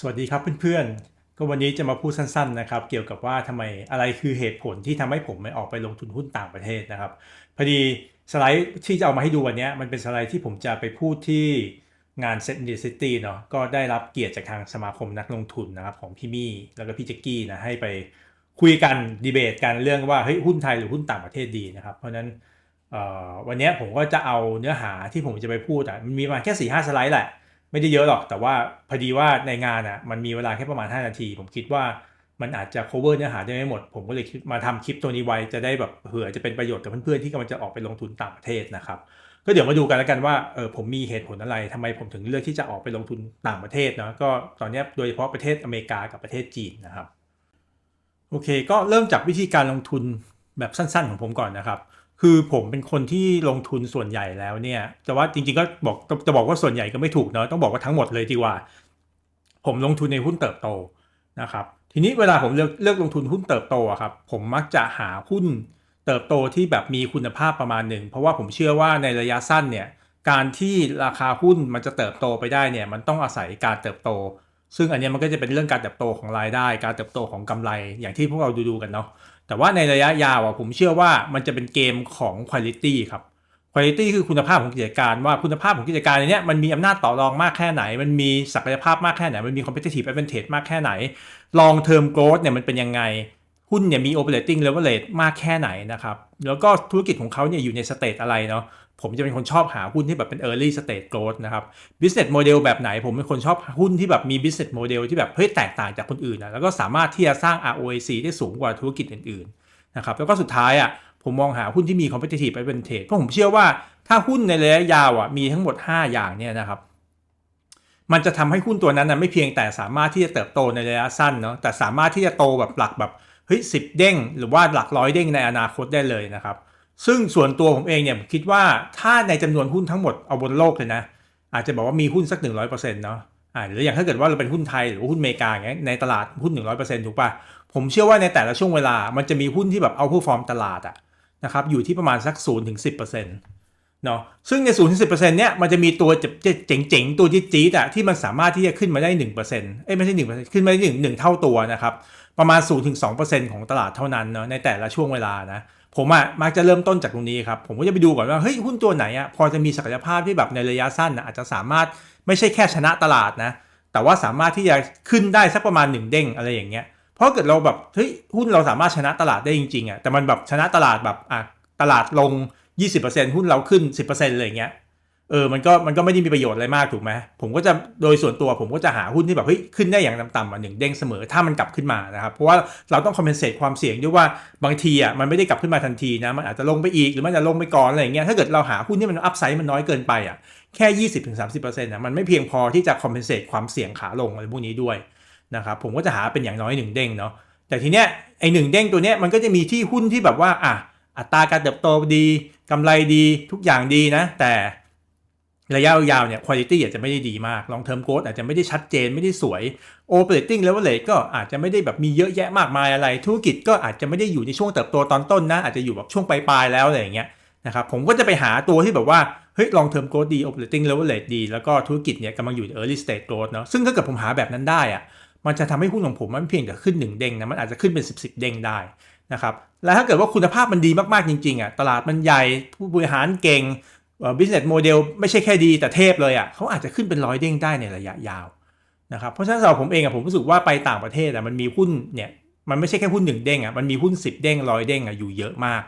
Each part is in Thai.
สวัสดีครับเพื่อนๆ ก็วันนี้จะมาพูดสั้นๆนะครับ เกี่ยวกับว่าทำไมอะไรคือเหตุผลที่ทำให้ผมไม่ออกไปลงทุนหุ้นต่างประเทศนะครับ พอดีสไลด์ที่จะเอามาให้ดูวันนี้มันเป็นสไลด์ที่ผมจะไปพูดที่งาน Set in the City เนาะก็ได้รับเกียรติจากทางสมาคมนักลงทุนนะครับของพี่มี่แล้วก็พี่แจ็กกี้นะให้ไปคุยกันดีเบตกันเรื่องว่าเฮ้ยหุ้นไทยหรือหุ้นต่างประเทศดีนะครับ เพราะนั้นวันนี้ผมก็จะเอาเนื้อหาที่ผมจะไปพูดอะมันมีมาแค่4ี่ห้าสไลด์แหละ ไม่ได้เยอะหรอก แต่ว่าพอดีว่าในงานอะมันมีเวลาแค่ประมาณ 5 นาที ผมคิดว่ามันอาจจะ cover เนื้อหาได้ไม่หมด ผมก็เลยมาทำคลิปตัวนี้ไว้จะได้แบบเผื่อจะเป็นประโยชน์กับเพื่อนๆที่กำลังจะออกไปลงทุนต่างประเทศนะครับก็เดี๋ยวมาดูกันแล้วกันว่าเออผมมีเหตุผลอะไรทำไมผมถึงเลือกที่จะออกไปลงทุนต่างประเทศเนาะก็ตอนนี้โดยเฉพาะประเทศอเมริกากับประเทศจีนนะครับโอเค ก็เริ่มจากวิธีการลงทุนแบบสั้นๆ ของผมก่อนนะครับ คือผมเป็นคนที่ลงทุนส่วนใหญ่แล้วเนี่ยแต่ว่าจริงๆก็บอกจะบอกว่าส่วนใหญ่ก็ไม่ถูกเนาะต้องบอกว่าทั้งหมดเลยดีกว่า ผมลงทุนในหุ้นเติบโตนะครับทีนี้เวลาผมเลือกเลือกลงทุนหุ้นเติบโตอะครับผมมักจะหาหุ้นเติบโตที่แบบมีคุณภาพประมาณหนึ่งเพราะว่าผมเชื่อว่าในระยะสั้นเนี่ยการที่ราคาหุ้นมันจะเติบโตไปได้เนี่ยมันต้องอาศัยการเติบโต ซึ่งอันเนี้ยมันก็จะเป็นเรื่องการเติบโตของรายได้ การเติบโตของกำไรอย่างที่พวกเราดูๆกันเนาะ แต่ว่าในระยะยาวอะผมเชื่อว่ามันจะเป็นเกมของคุณภาพครับคุณภาพคือคุณภาพของกิจการว่าคุณภาพของกิจการในเนี้ยมันมีอำนาจต่อรองมากแค่ไหน มันมีศักยภาพมากแค่ไหน มันมี competitive advantage มากแค่ไหน long term growth เนี่ยมันเป็นยังไง หุ้นเนี่ยมี operating leverage มากแค่ไหนนะครับ แล้วก็ธุรกิจของเขาเนี่ยอยู่ในสเตจอะไรเนาะ ผมจะเป็นคนชอบหาหุ้นที่แบบเป็น early stage growth นะครับ business model แบบไหน ผมเป็นคนชอบหุ้นที่แบบมี business model ที่แบบเฮ้ยแตกต่างจากคนอื่นนะแล้วก็สามารถที่จะสร้าง ROIC ได้สูงกว่าธุรกิจอื่นๆนะครับแล้วก็สุดท้ายอะผมมองหาหุ้นที่มี competitive advantage เพราะผมเชื่อว่าถ้าหุ้นในระยะยาวอะมีทั้งหมด 5 อย่างเนี่ยนะครับมันจะทำให้หุ้นตัวนั้นนะไม่เพียงแต่สามารถที่จะเติบโตในระยะสั้นเนาะแต่สามารถที่จะโตแบบหลักแบบเฮ้ยสิเด้ง หรือว่าหลักร้อยเด้งในอนาคตได้เลยนะครับ ซึ่งส่วนตัวผมเองเนี่ยผมคิดว่าถ้าในจำนวนหุ้นทั้งหมดเอาบนโลกเลยนะ อาจจะบอกว่ามีหุ้นสัก 100%เนาะอ่าหรืออย่างถ้าเกิดว่าเราเป็นหุ้นไทยหรือว่าหุ้นอเมริกาอย่างเงี้ยในตลาดหุ้น 100%ถูกป่ะผมเชื่อว่าในแต่ละช่วงเวลามันจะมีหุ้นที่แบบเอาผู้ฟอร์มตลาดอะนะครับอยู่ที่ประมาณสัก0-10%เนาะซึ่งใน0-10%เนี่ยมันจะมีตัวเจ๋งๆ ตัวจี๊ดๆอะที่มันสามารถที่จะขึ้นมาได้ 1%เอ้ยไม่ใช่1%ขึ้นมาได้1 1เท่าตัวนะครับประมาณ0-2%ของตลาดเท่านั้นเนาะในแต่ละช่วงเวลานะ ผมอะมักจะเริ่มต้นจากตรงนี้ครับ ผมก็จะไปดูก่อนว่าเฮ้ยหุ้นตัวไหนอะพอจะมีศักยภาพที่แบบในระยะสั้นนะอาจจะสามารถไม่ใช่แค่ชนะตลาดนะ แต่ว่าสามารถที่จะขึ้นได้สักประมาณหนึ่งเด้งอะไรอย่างเงี้ยเพราะเกิดเราแบบเฮ้ยหุ้นเราสามารถชนะตลาดได้จริงๆอะแต่มันแบบชนะตลาดแบบอะตลาดลง 20%หุ้นเราขึ้น 10%เลยอย่างเงี้ย เออมันก็มันก็ไม่ได้มีประโยชน์อะไรมากถูกไหมผมก็จะโดยส่วนตัวผมก็จะหาหุ้นที่แบบเฮ้ยขึ้นได้อย่างต่ำๆอะหนึ่งเด้งเสมอถ้ามันกลับขึ้นมานะครับเพราะว่าเราต้องคอมเพนเซตความเสี่ยงด้วยว่าบางทีอะมันไม่ได้กลับขึ้นมาทันทีนะมันอาจจะลงไปอีกหรือมันจะลงไปก่อนอะไรอย่างเงี้ยถ้าเกิดเราหาหุ้นที่มันอัพไซด์มันน้อยเกินไปอะแค่20-30%อะมันไม่เพียงพอที่จะคอมเพนเซตความเสี่ยงขาลงอะไรพวกนี้ด้วยนะครับผมก็จะหาเป็นอย่างน้อยหนึ่งเด้งเนาะแต่ทีเนี้ยไอหนึ่งเด้งตัวเนี้ยมันก็จะมีที่หุ้นที่แบบว่าอะอัตราการเติบโตดีกำไรดีทุกอย่างดีนะ แต่ ระยะยาวเนี่ยคุณภาพอาจจะไม่ได้ดีมาก long term growth อาจจะไม่ได้ชัดเจนไม่ได้สวย operating leverage ก็อาจจะไม่ได้แบบมีเยอะแยะมากมายอะไร ธุรกิจก็อาจจะไม่ได้อยู่ในช่วงเติบโตตอนต้นนะ อาจจะอยู่แบบช่วงปลายๆแล้วอะไรอย่างเงี้ยนะครับผมก็จะไปหาตัวที่แบบว่าเฮ้ย long term growth ดี operating leverage ดี แล้วก็ธุรกิจเนี่ยกำลังอยู่ early stage growth เนาะซึ่งถ้าเกิดผมหาแบบนั้นได้อะมันจะทำให้หุ้นของผมมันเพียงแต่ขึ้นหนึ่งเด้งนะมันอาจจะขึ้นเป็น 10บสเด้งได้นะครับแล้วถ้าเกิดว่าคุณภาพมันดีมากๆจริงๆอะตลาดมันใหญ่ผู้บริหารเก่ง business model ไม่ใช่แค่ดีแต่เทพเลยอะเขาอาจจะขึ้นเป็นร้อยเด้งได้ในระยะยาวนะครับเพราะฉะนั้นสำหรับผมเองอะผมรู้สึกว่าไปต่างประเทศอะมันมีหุ้นเนี่ยมันไม่ใช่แค่หุ้นหนึ่งเด้งอะมันมีหุ้น 10 เด้งร้อยเด้งอะอยู่เยอะมาก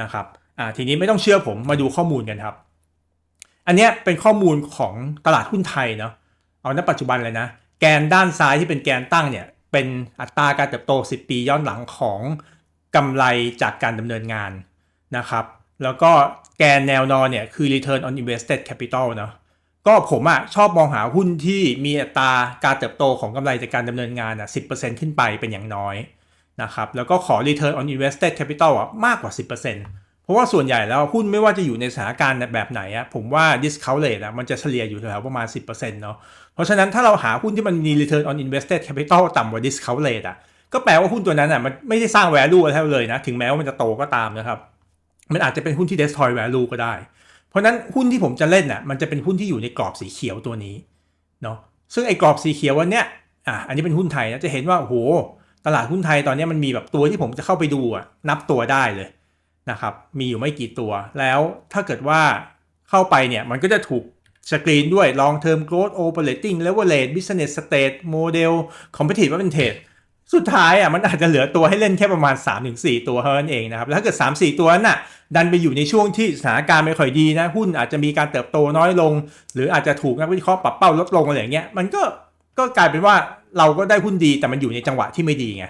นะครับอ่าทีนี้ไม่ต้องเชื่อผมมาดูข้อมูลกันครับ อันเนี้ยเป็นข้อมูลของตลาดหุ้นไทยเนาะเอาณปัจจุบันเลยนะ แกนด้านซ้ายที่เป็นแกนตั้งเนี่ยเป็นอัตราการเติบโต 10 ปีย้อนหลังของกำไรจากการดำเนินงานนะครับ แล้วก็แกนแนวนอนเนี่ยคือ return on invested capital เนาะก็ผมอะชอบมองหาหุ้นที่มีอัตราการเติบโตของกำไรจากการดำเนินงานอะ10%ขึ้นไปเป็นอย่างน้อยนะครับแล้วก็ขอ return on invested capital อะมากกว่า 10%เพราะว่าส่วนใหญ่แล้วหุ้นไม่ว่าจะอยู่ในสถานการณ์แบบไหนอะผมว่า discount rate อะมันจะเฉลี่ยอยู่แถวประมาณ 10%เนาะเพราะฉะนั้นถ้าเราหาหุ้นที่มันมี return on invested capital ต่ำกว่า discount rate อะก็แปลว่าหุ้นตัวนั้นอะมันไม่ได้สร้าง value อะไรเลยนะถึงแม้ว่ามันจะโตก็ตามนะครับ มันอาจจะเป็นหุ้นที่ destroy value ก็ได้ เพราะนั้นหุ้นที่ผมจะเล่นน่ะมันจะเป็นหุ้นที่อยู่ในกรอบสีเขียวตัวนี้เนาะซึ่งไอ้กรอบสีเขียววันเนี้ยอะอันนี้เป็นหุ้นไทยนะจะเห็นว่าโอ้โหตลาดหุ้นไทยตอนนี้มันมีแบบตัวที่ผมจะเข้าไปดูอะนับตัวได้เลยนะครับมีอยู่ไม่กี่ตัว แล้วถ้าเกิดว่าเข้าไปเนี่ยมันก็จะถูกสกรีนด้วย long term growth operating leverage business state model competitive advantage สุดท้ายอะมันอาจจะเหลือตัวให้เล่นแค่ประมาณ 3-4 ตัวเท่านั้นเองนะครับแล้วถ้าเกิด 3-4 ตัวนั้นน่ะดันไปอยู่ในช่วงที่สถานการณ์ไม่ค่อยดีนะ หุ้นอาจจะมีการเติบโตน้อยลง หรืออาจจะถูกนักวิเคราะห์ปรับเป้าลดลงอะไรอย่างเงี้ยมันก็ก็กลายเป็นว่าเราก็ได้หุ้นดีแต่มันอยู่ในจังหวะที่ไม่ดีไง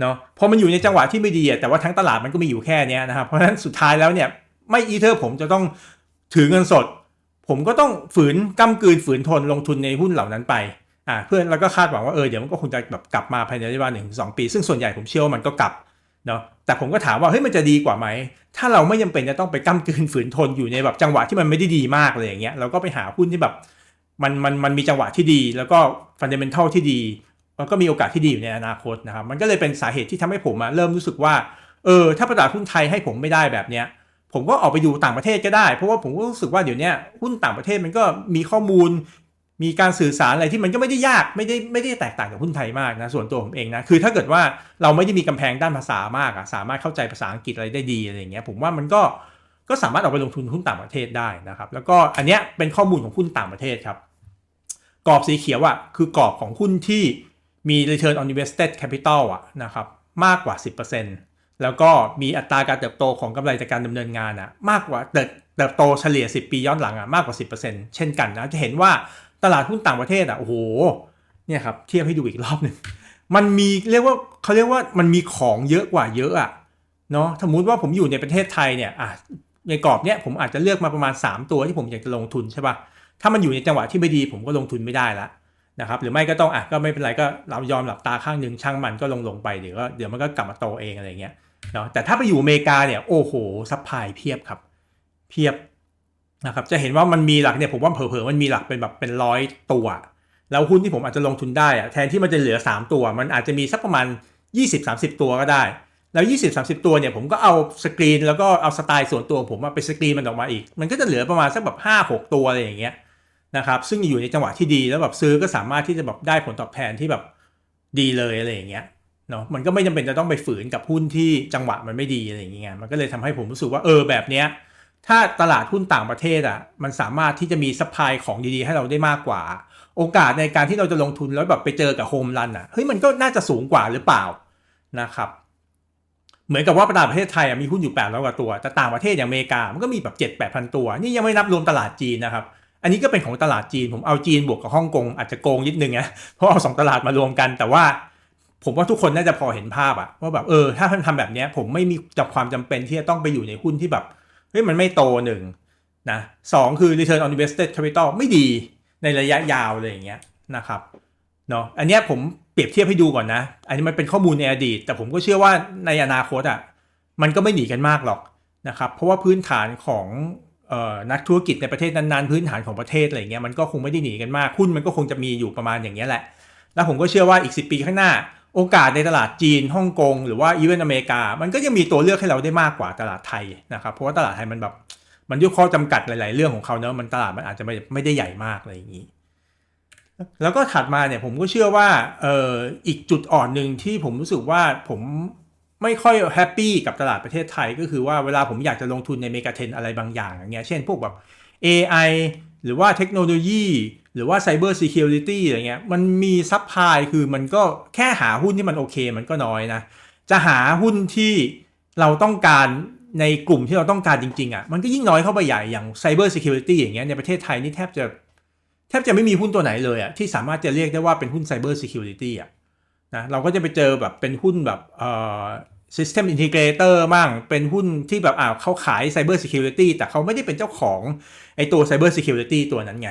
เนาะพอมันอยู่ในจังหวะที่ไม่ดีอะแต่ว่าทั้งตลาดมันก็มีอยู่แค่นี้นะครับเพราะฉะนั้นสุดท้ายแล้วเนี่ยไม่อีเทอร์ผมจะต้องถือเงินสด ผมก็ต้องฝืนก้ากลืนฝืนทนลงทุนในหุ้นเหล่านั้นไป อ่าเพื่อนเราก็คาดหวังว่าเออเดี๋ยวมันก็คงจะแบบกลับมาภายในระยะเวลาหนึ่งสองปี ซึ่งส่วนใหญ่ผมเชื่อว่ามันก็กลับเนาะแต่ผมก็ถามว่าเฮ้ยมันจะดีกว่าไหม ถ้าเราไม่จำเป็นจะต้องไปก้ากลืนฝืนทนอยู่ในแบบจังหวะที่มันไม่ได้ดีมากเลยอย่างเงี้ยเราก็ไปหาหุ้นที่แบบมันมันมันมีจังหวะที่ดี แล้วก็ฟันเดเมนทัลที่ดีแล้วก็มีโอกาสที่ดีอยู่ในอนาคตนะครับมันก็เลยเป็นสาเหตุที่ทำให้ผมเริ่มรู้สึกว่าเออถ้าตลาดหุ้นไทยให้ผมไม่ได้แบบเนี้ยผมก็ออกไปอยู่ต่างประเทศก็ได้ เพราะว่าผมก็รู้สึกว่าเดี๋ยวนี้หุ้นต่างประเทศมันก็มีข้อมูล มีการสื่อสารอะไรที่มันก็ไม่ได้ยากไม่ได้ไม่ได้แตกต่างจากหุ้นไทยมากนะส่วนตัวผมเองนะคือถ้าเกิดว่าเราไม่ได้มีกำแพงด้านภาษามากอะสามารถเข้าใจภาษาอังกฤษอะไรได้ดีอะไรอย่างเงี้ยผมว่ามันก็ก็สามารถออกไปลงทุนหุ้นต่างประเทศได้นะครับ แล้วก็อันเนี้ยเป็นข้อมูลของหุ้นต่างประเทศครับกรอบสีเขียวอะคือกรอบของหุ้นที่มี return on invested capital อะนะครับมากกว่า 10%แล้วก็มีอัตราการเติบโตของกำไรจากการดำเนินงานอะมากกว่าเติบเติบโตเฉลี่ย 10 ปีย้อนหลังอะมากกว่า 10%เช่นกันนะจะเห็นว่า ตลาดหุ้นต่างประเทศอะโอ้โหเนี่ยครับเทียบให้ดูอีกรอบหนึ่งมันมีเรียกว่าเขาเรียกว่ามันมีของเยอะกว่าเยอะอะเนาะสมมุติว่าผมอยู่ในประเทศไทยเนี่ยอะในกรอบเนี้ยผมอาจจะเลือกมาประมาณ 3 ตัวที่ผมอยากจะลงทุนใช่ปะถ้ามันอยู่ในจังหวะที่ไม่ดีผมก็ลงทุนไม่ได้ละนะครับหรือไม่ก็ต้องอะก็ไม่เป็นไรก็เรายอมหลับตาข้างหนึ่งช่างมันก็ลงลงไปเดี๋ยวก็เดี๋ยวมันก็กลับมาโตเองอะไรเงี้ยเนาะแต่ถ้าไปอยู่อเมริกาเนี่ยโอ้โหซัพพลายเพียบครับ เพียบ นะครับจะเห็นว่ามันมีหลักเนี่ยผมว่าเผลอๆมันมีหลักเป็นแบบเป็นร้อยตัวแล้วหุ้นที่ผมอาจจะลงทุนได้อะแทนที่มันจะเหลือ 3 ตัว มันอาจจะมีสักประมาณ 20-30 ตัวก็ได้ แล้ว 20-30 ตัวเนี่ยผมก็เอาสกรีนแล้วก็เอาสไตล์ส่วนตัวผมมาไปสกรีนมันออกมาอีก มันก็จะเหลือประมาณสักแบบ 5-6 ตัวอะไรอย่างเงี้ยนะครับซึ่งอยู่ในจังหวะที่ดีแล้วแบบซื้อก็สามารถที่จะแบบได้ผลตอบแทนที่แบบดีเลยอะไรอย่างเงี้ยเนาะมันก็ไม่จำเป็นจะต้องไปฝืนกับหุ้นที่จังหวะมันไม่ดีอะไรอย่างเงี้ยมันก็เลยทำให้ผมรู้สึกว่าเออแบบเนี้ย ถ้าตลาดหุ้นต่างประเทศอะมันสามารถที่จะมีซัพพลายของดีๆ ให้เราได้มากกว่า โอกาสในการที่เราจะลงทุนแล้วแบบไปเจอกับโฮมรันอะเฮ้ยมันก็น่าจะสูงกว่าหรือเปล่านะครับเหมือนกับว่าตลาดประเทศไทยมีหุ้นอยู่8ปดร้อยกว่าตัว แต่ต่างประเทศอย่างอเมริกา มันก็มีแบบ7 8 0 0 0 ตัว นี่ยังไม่นับรวมตลาดจีนนะครับ อันนี้ก็เป็นของตลาดจีน ผมเอาจีนบวกกับฮ่องกงอาจจะโกงนิดนึงนะ เพราะเอาสองตลาดมารวมกัน แต่ว่าผมว่าทุกคนน่าจะพอเห็นภาพอะว่าแบบเออ ถ้าท่านทำแบบนี้ผมไม่มีจับความจำเป็นที่จะต้องไปอยู่ในหุ้นที่แบบ เฮ้ยมันไม่โตหนึ่งนะสองคือ return on invested capital ไม่ดีในระยะยาวเลยอย่างเงี้ยนะครับเนาะอันเนี้ยผมเปรียบเทียบให้ดูก่อนนะ อันนี้มันเป็นข้อมูลในอดีต แต่ผมก็เชื่อว่าในอนาคตอะมันก็ไม่หนีกันมากหรอกนะครับเพราะว่าพื้นฐานของนักธุรกิจในประเทศนั้นๆ พื้นฐานของประเทศอะไรเงี้ยมันก็คงไม่ได้หนีกันมากหุ้นมันก็คงจะมีอยู่ประมาณอย่างเงี้ยแหละ แล้วผมก็เชื่อว่าอีก 10 ปีข้างหน้า โอกาสในตลาดจีนฮ่องกงหรือว่าอีเวนต์อเมริกา มันก็ยังมีตัวเลือกให้เราได้มากกว่าตลาดไทยนะครับเพราะว่าตลาดไทยมันแบบมันด้วยข้อจำกัดหลาย ๆ เรื่องของเขาเนอะมันตลาดมันอาจจะไม่ไม่ได้ใหญ่มากอะไรอย่างนี้ แล้วก็ถัดมาเนี่ยผมก็เชื่อว่าเอ่ออีกจุดอ่อนหนึ่งที่ผมรู้สึกว่าผมไม่ค่อยแฮปปี้กับตลาดประเทศไทย ก็คือว่าเวลาผมอยากจะลงทุนในเมกะเทนอะไรบางอย่างอย่างเงี้ยเช่นพวกแบบ AI หรือว่าเทคโนโลยี หรือว่า Cyber Security อะไรเงี้ยมันมีซับพลายคือมันก็แค่หาหุ้นที่มันโอเค มันก็น้อยนะ จะหาหุ้นที่เราต้องการในกลุ่มที่เราต้องการจริงๆอะ่ะมันก็ยิ่งน้อยเข้าไปใหญ่อย่าง Cyber Security อย่างเงี้ยในประเทศไทยนี่แทบจะแทบจะไม่มีหุ้นตัวไหนเลยอะ่ะที่สามารถจะเรียกได้ว่าเป็นหุ้น Cyber Security อะนะเราก็จะไปเจอแบบเป็นหุ้นแบบเอ่อ System Integrator มั่งเป็นหุ้นที่แบบอ่าเขาขาย Cyber Security แต่เขาไม่ได้เป็นเจ้าของไอตัว Cyber Security ตัวนั้นไง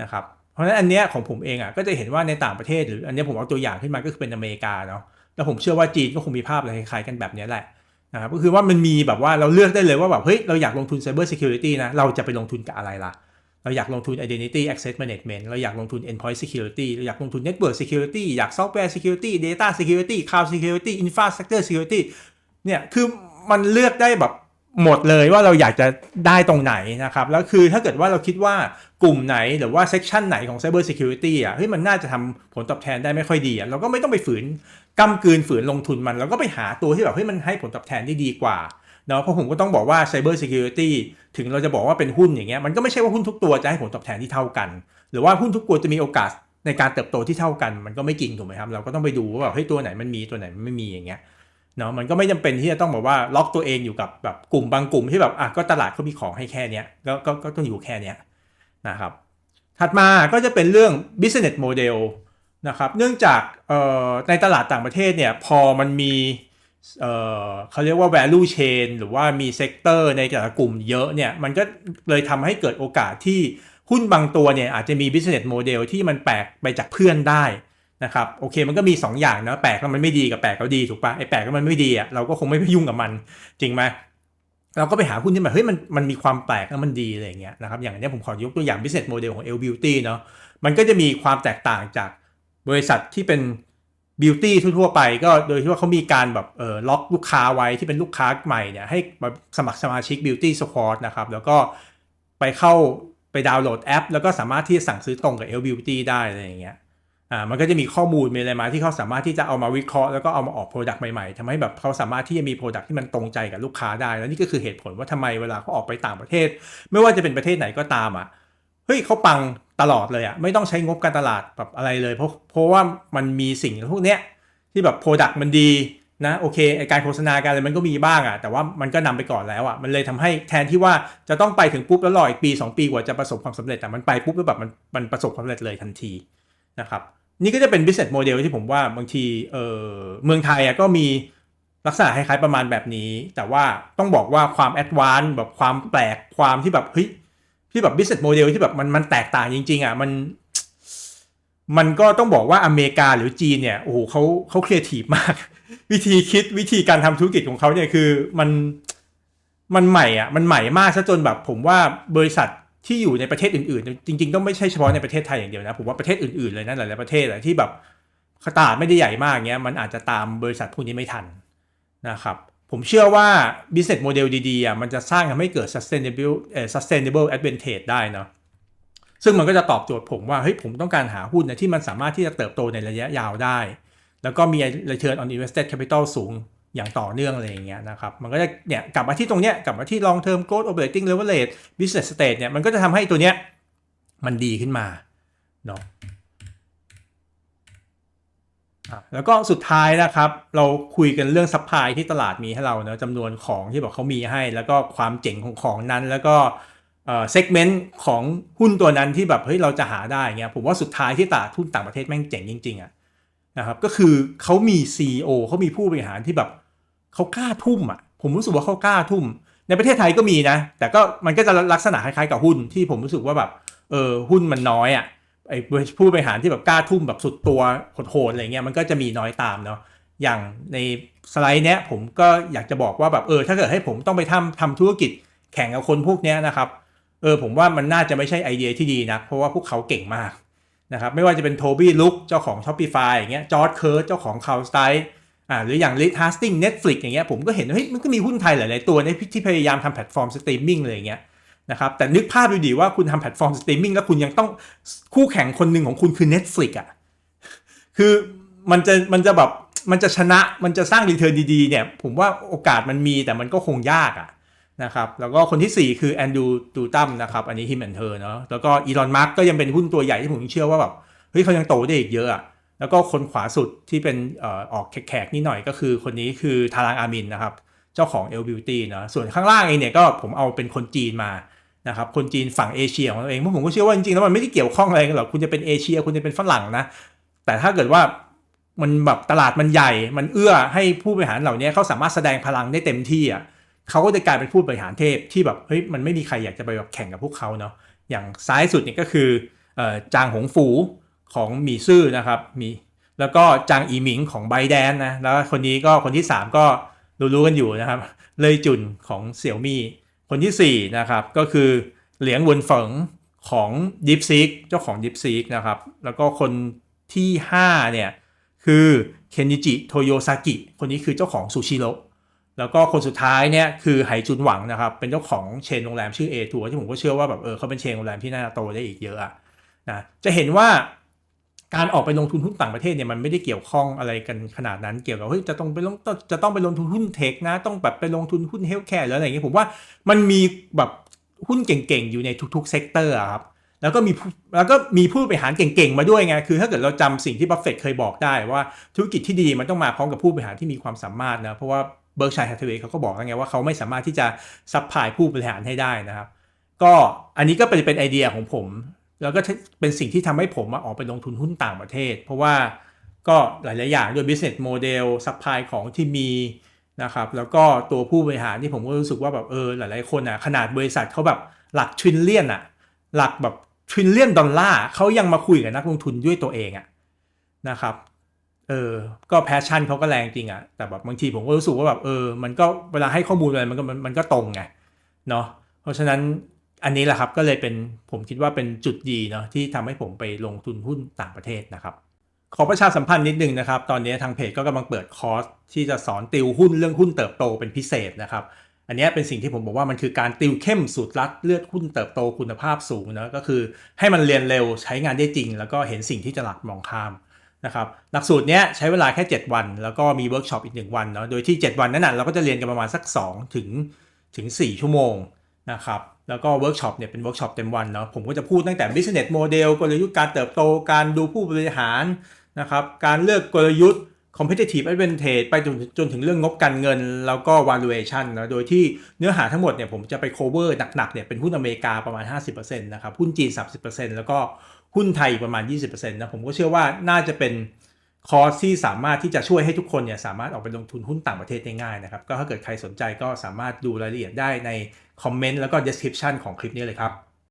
นะครับเพราะฉะนั้นอันเนี้ยของผมเองอะก็จะเห็นว่าในต่างประเทศหรืออันเนี้ยผมเอาตัวอย่างขึ้นมาก็คือเป็นอเมริกาเนาะแล้วผมเชื่อว่าจีนก็คงมีภาพอะไรคล้ายๆกันแบบนี้แหละนะครับก็คือว่ามันมีแบบว่าเราเลือกได้เลยว่าแบบเฮ้ยเราอยากลงทุน Cyber Security นะเราจะไปลงทุนกับอะไรล่ะ เราอยากลงทุน Identity Access Management เราอยากลงทุน Endpoint Security เราอยากลงทุน Network Security อยาก Software Security Data Security Cloud Security Infrastructure Security เนี่ยคือมันเลือกได้แบบ หมดเลยว่าเราอยากจะได้ตรงไหนนะครับ แล้วคือถ้าเกิดว่าเราคิดว่ากลุ่มไหนหรือว่าเซกชันไหนของ Cyber Security อะเฮ้ยมันน่าจะทำผลตอบแทนได้ไม่ค่อยดีอะเราก็ไม่ต้องไปฝืนกำกืนฝืนลงทุนมัน เราก็ไปหาตัวที่แบบเฮ้ยมันให้ผลตอบแทนที่ดีกว่าเนาะเพราะผมก็ต้องบอกว่า Cyber Security ถึงเราจะบอกว่าเป็นหุ้นอย่างเงี้ยมันก็ไม่ใช่ว่าหุ้นทุกตัวจะให้ผลตอบแทนที่เท่ากัน หรือว่าหุ้นทุกตัวจะมีโอกาสในการเติบโตที่เท่ากันมันก็ไม่จริงถูกไหมครับเราก็ต้องไปดูว่าแบบเฮ้ยตัวไหนมันมีตัวไหนมันไม่มีอย่างเงี้ย เนาะมันก็ไม่จำเป็นที่จะต้องแบบว่าล็อกตัวเองอยู่กับแบบกลุ่มบางกลุ่มที่แบบอะก็ตลาดเขามีของให้แค่เนี้ยก็ก็ก็ต้องอยู่แค่เนี้ยนะครับ ถัดมาก็จะเป็นเรื่อง business model นะครับเนื่องจากในตลาดต่างประเทศเนี่ยพอมันมีเเขาเรียกว่า value chain หรือว่ามีเซกเตอร์ในแต่ละกลุ่มเยอะเนี่ยมันก็เลยทำให้เกิดโอกาสที่หุ้นบางตัวเนี่ยอาจจะมี business model ที่มันแปลกไปจากเพื่อนได้ นะครับโอเคมันก็มี 2 อย่างนะแปลกแล้วมันไม่ดีกับแปลกแล้วดีถูกปะไอ้แปลกแล้วมันไม่ดีอะเราก็คงไม่ไปยุ่งกับมันจริงไหมเราก็ไปหาหุ้นที่แบบเฮ้ยมันมันมีความแปลกแล้วมันดีอะไรอย่างเงี้ยนะครับอย่างนี้ผมขอยกตัวอย่าง business model ของ L Beauty เนาะมันก็จะมีความแตกต่างจากบริษัทที่เป็นบิวตี้ทั่วๆไปก็โดยที่ว่าเขามีการแบบเออล็อกลูกค้าไว้ที่เป็นลูกค้าใหม่เนี่ยให้สมัครสมาชิก Beauty Squad นะครับแล้วก็ไปเข้าไปดาวน์โหลดแอป แล้วก็สามารถที่จะสั่งซื้อตรงกับ L Beauty ได้อะไรอย่างเงี้ย อ่ามันก็จะมีข้อมูลมีอะไรมาที่เขาสามารถที่จะเอามาวิเคราะห์แล้วก็เอามาออกโปรดักต์ใหม่ๆทำให้แบบเขาสามารถที่จะมีโปรดักต์ที่มันตรงใจกับลูกค้าได้ แล้วนี่ก็คือเหตุผลว่าทำไมเวลาเขาออกไปต่างประเทศ ไม่ว่าจะเป็นประเทศไหนก็ตามอะเฮ้ยเขาปังตลอดเลยอะไม่ต้องใช้งบการตลาดแบบอะไรเลย เพราะเพราะว่ามันมีสิ่งพวกเนี้ยที่แบบโปรดักต์มันดีนะโอเคไอการโฆษณาการอะไรมันก็มีบ้างอะแต่ว่ามันก็นำไปก่อนแล้วอะมันเลยทำให้แทนที่ว่าจะต้องไปถึงปุ๊บแล้วรออีกปี 2 ปีกว่าจะประสบความสำเร็จแต่มันไปปุ๊บแล้วแบบมันมันประสบความสำเร็จเลยทันทีนะครับ นี่ก็จะเป็น business model ที่ผมว่าบางทีเออเมืองไทยอะก็มีลักษณะคล้ายๆประมาณแบบนี้ แต่ว่าต้องบอกว่าความแอดวานซ์แบบความแปลกความที่แบบเฮ้ยที่แบบ business model ที่แบบมันมันแตกต่างจริง ๆอะมันมันก็ต้องบอกว่าอเมริกาหรือจีนเนี่ยโอ้โหเขาเขาครีเอทีฟมาก วิธีคิดวิธีการทำธุรกิจของเขาเนี่ยคือมันมันใหม่อะมันใหม่มากซะจนแบบผมว่าบริษัท ที่อยู่ในประเทศอื่นๆ จริงๆต้องไม่ใช่เฉพาะในประเทศไทยอย่างเดียวนะ ผมว่าประเทศอื่นๆเลยนะหลายๆประเทศที่แบบตลาดไม่ได้ใหญ่มากเงี้ยมันอาจจะตามบริษัทพวกนี้ไม่ทันนะครับผมเชื่อว่า business model ดีๆอะมันจะสร้างทำให้เกิด sustainable เอ่อ sustainable advantage ได้เนาะซึ่งมันก็จะตอบโจทย์ผมว่าเฮ้ยผมต้องการหาหุ้นนะที่มันสามารถที่จะเติบโตในระยะยาวได้ แล้วก็มี return on invested capital สูง อย่างต่อเนื่องอะไรอย่างเงี้ยนะครับ มันก็จะเนี่ยกลับมาที่ตรงเนี้ยกลับมาที่ long term growth operating leverage business state เนี่ยมันก็จะทำให้ตัวเนี้ยมันดีขึ้นมาเนาะแล้วก็สุดท้ายนะครับ เราคุยกันเรื่องซัพพลายที่ตลาดมีให้เราเนาะจำนวนของที่บอกเขามีให้ แล้วก็ความเจ๋งของของนั้น แล้วก็เอ่อเซกเมนต์ของหุ้นตัวนั้นที่แบบเฮ้ยเราจะหาได้เงี้ยผมว่าสุดท้ายที่ตลาดหุ้นต่างประเทศแม่งเจ๋งจริงๆอะนะครับก็คือเขามี CEO เขามีผู้บริหารที่แบบ เขากล้าทุ่มอะผมรู้สึกว่าเขากล้าทุ่ม ในประเทศไทยก็มีนะ แต่ก็มันก็จะลักษณะคล้ายๆกับหุ้นที่ผมรู้สึกว่าแบบเออหุ้นมันน้อยอะไอ้ผู้บริหารที่แบบกล้าทุ่มแบบสุดตัวโหดๆอะไรเงี้ยมันก็จะมีน้อยตามเนาะอย่างในสไลด์เนี้ยผมก็อยากจะบอกว่าแบบเออถ้าเกิดให้ผมต้องไปทำทำธุรกิจแข่งกับคนพวกเนี้ยนะครับเออผมว่ามันน่าจะไม่ใช่ไอเดียที่ดีนะ เพราะว่าพวกเขาเก่งมากนะครับไม่ว่าจะเป็นโทบี้ลุกเจ้าของ Shopify อย่างเงี้ยจอร์ดเคิร์เจ้าของ c o u n t r อ่าหรืออย่าง r ิ d h a s t i n g Netflix อย่างเงี้ยผมก็เห็นว่าเฮ้ยมันก็มีหุ้นไทยหลาย ๆ ตัวในที่พยายามทำแพลตฟอร์มสตรีมมิ่งเลยอย่างเงี้ยนะครับแต่นึกภาพดูดีว่าคุณทำแพลตฟอร์มสตรีมมิ่งแล้วคุณยังต้องคู่แข่งคนหนึ่งของคุณคือ Netflix อะคือมันจะมันจะแบบมันจะชนะมันจะสร้างรีเทิร์นดีๆเนี่ยผมว่าโอกาสมันมีแต่มันก็คงยากอะนะครับแล้วก็คนที่ 4 คือแอนดูตูตัมนะครับอันนี้ฮิมแอนเธอเนาะแล้วก็อีลอนมาร์กก็ยังเป็นหุ้นตัวใหญ่ที่ผมเชื่อว่าแบบเฮ้ยเขายังโตได้อีกเยอะอะ แล้วก็คนขวาสุดที่เป็นออกแขกๆนิดหน่อยก็คือคนนี้คือทารางอามินนะครับ เจ้าของเอลบิวตี้นะส่วนข้างล่างเองเนี่ยก็ผมเอาเป็นคนจีนมานะครับคนจีนฝั่งเอเชียของตัวเองเพราะผมก็เชื่อว่าจริงๆแล้วมันไม่ได้เกี่ยวข้องอะไรกันหรอกคุณจะเป็นเอเชีย คุณจะเป็นฝรั่งนะ แต่ถ้าเกิดว่ามันแบบตลาดมันใหญ่ มันเอื้อให้ผู้บริหารเหล่านี้เขาสามารถแสดงพลังได้เต็มที่อะเขาก็จะกลายเป็นผู้บริหารเทพที่แบบเฮ้ยมันไม่มีใครอยากจะไปแบบแข่งกับพวกเขาเนาะอย่างซ้ายสุดเนี่ยก็คือออจางหงฝู ของหมีซื่อนะครับมีแล้วก็จางอีหมิงของไบแดนนะแล้วคนนี้ก็คนที่ 3 ก็รู้ๆกันอยู่นะครับ เลยจุนของเสี่ยวมี่คนทีสี่4นะครับก็คือเหลียงวนเฟิงของ d e e p s e e k เจ้าของ d e e p s e e k นะครับแล้วก็คนที่5เนี่ยคือเคนิจิโทโยซากิคนนี้คือเจ้าของซูชิโรแล้วก็คนสุดท้ายเนี่ยคือไหจุนหวังนะครับ เป็นเจ้าของเชนโรงแรมชื่อ A ทัวที่ผมก็เชื่อว่าแบบเออเขาเป็นเชนโรงแรมที่น่าโตได้อีกเยอะอะนะจะเห็นว่า การออกไปลงทุนหุ้นต่างประเทศเนี่ยมันไม่ได้เกี่ยวข้องอะไรกันขนาดนั้นเกี่ยวกับเฮ้ยจะต้องไปลงจะต้องไปลงทุนหุ้นเทคนะ ต้องแบบไปลงทุนหุ้นเฮลท์แคร์หรืออะไรอย่างเงี้ยผมว่ามันมีแบบหุ้นเก่งๆ อยู่ในทุกๆเซกเตอร์ครับแล้วก็มีแล้วก็มีผู้บริหารเก่งๆ มาด้วยไง คือถ้าเกิดเราจำสิ่งที่บัฟเฟตเคยบอกได้ว่าธุรกิจที่ดีมันต้องมาพร้อมกับผู้บริหารที่มีความสามารถนะ เพราะว่าเบิร์กชัยแฮทเวย์เขาก็บอกแล้วไงว่าเขาไม่สามารถที่จะซัพพลายผู้บริหารให้ได้นะครับ ก็อันนี้ก็เป็นเป็นไอเดียของผม แล้วก็เป็นสิ่งที่ทำให้ผมมาออกไปลงทุนหุ้นต่างประเทศ เพราะว่าก็หลาย ๆ อย่างด้วย business model ซัพพลายของที่มีนะครับแล้วก็ตัวผู้บริหารที่ผมก็รู้สึกว่าแบบเออหลาย ๆ คนอะขนาดบริษัทเขาแบบหลักทริลเลียนอะหลักแบบทริลเลียนดอลลาร์เขายังมาคุยกับนักลงทุนด้วยตัวเองอะนะครับเออก็แพชชั่นเขาก็แรงจริงอะแต่แบบบางทีผมก็รู้สึกว่าแบบเออมันก็เวลาให้ข้อมูลอะไรมันก็มันมันก็ตรงไงเนาะเพราะฉะนั้น อันนี้แหละครับก็เลยเป็นผมคิดว่าเป็นจุดดีเนาะที่ทำให้ผมไปลงทุนหุ้นต่างประเทศนะครับ ขอประชาสัมพันธ์นิดนึงนะครับ ตอนนี้ทางเพจก็กำลังเปิดคอร์สที่จะสอนติวหุ้นเรื่องหุ้นเติบโตเป็นพิเศษนะครับ อันนี้เป็นสิ่งที่ผมบอกว่ามันคือการติวเข้มสูตรลัดเลือดหุ้นเติบโตคุณภาพสูงนะก็คือให้มันเรียนเร็วใช้งานได้จริง แล้วก็เห็นสิ่งที่จะหลักมองข้ามนะครับหลักสูตรนี้ใช้เวลาแค่ 7 วัน แล้วก็มีเวิร์กช็อปอีก 1 วันเนาะโดยที่ 7 วันนั้นนะเราก็จะเรียนกันประมาณสัก2ถึงถึง 4 ชั่วโมงนะครับ แล้วก็เวิร์กช็อปเนี่ยเป็นเวิร์กช็อปเต็มวันเนาะผมก็จะพูดตั้งแต่ business model กลยุทธ์การเติบโตการดูผู้บริหารนะครับการเลือกกลยุทธ์ competitive advantage ไปจนจนถึงเรื่องงบการเงิน แล้วก็ valuation นะโดยที่เนื้อหาทั้งหมดเนี่ยผมจะไป cover หนักๆเนี่ยเป็นหุ้นอเมริกาประมาณ 50%นะครับหุ้นจีน 30%แล้วก็หุ้นไทยประมาณ 20%นะผมก็เชื่อว่าน่าจะเป็นคอร์สที่สามารถที่จะช่วยให้ทุกคนเนี่ยสามารถออกไปลงทุนหุ้นต่างประเทศได้ง่ายนะครับก็ถ้าเกิดใครสนใจก็สามารถดูรายละเอียดได้ใน คอมเมนต์แล้วก็ description ของคลิปนี้เลยครับ